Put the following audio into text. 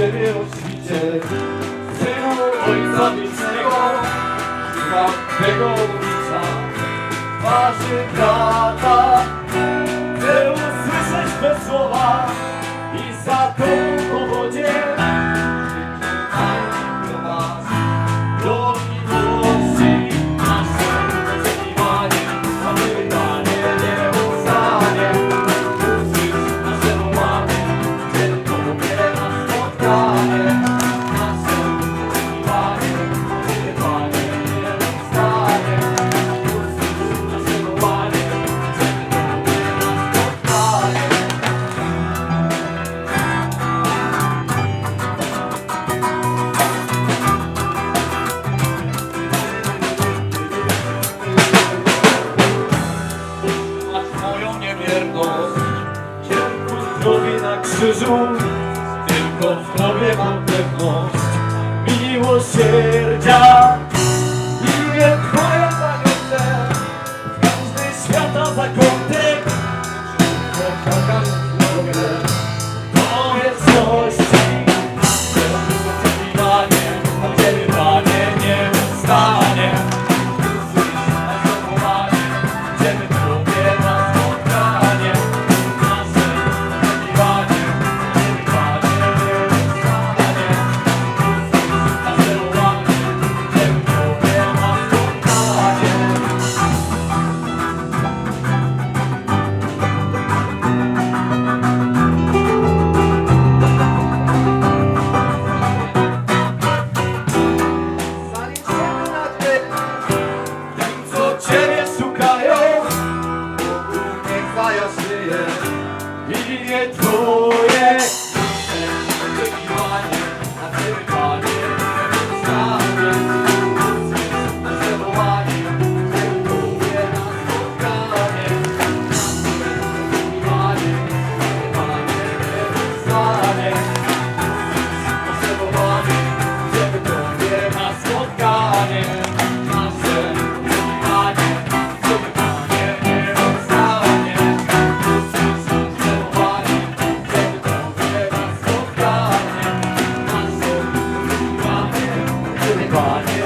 Ciebie o świcie Synu Ojca Wiecznego Świętego Ojca Twarzy brata. Chcę usłyszeć te słowa. Moją niewierność Tylko w Tobie na krzyżu Tylko w Tobie mam pewność. Miłosierdzia. Imię Twoje zachęcę W każdy świata zakątek Że kocham Twoje ja żyję i nie truję upon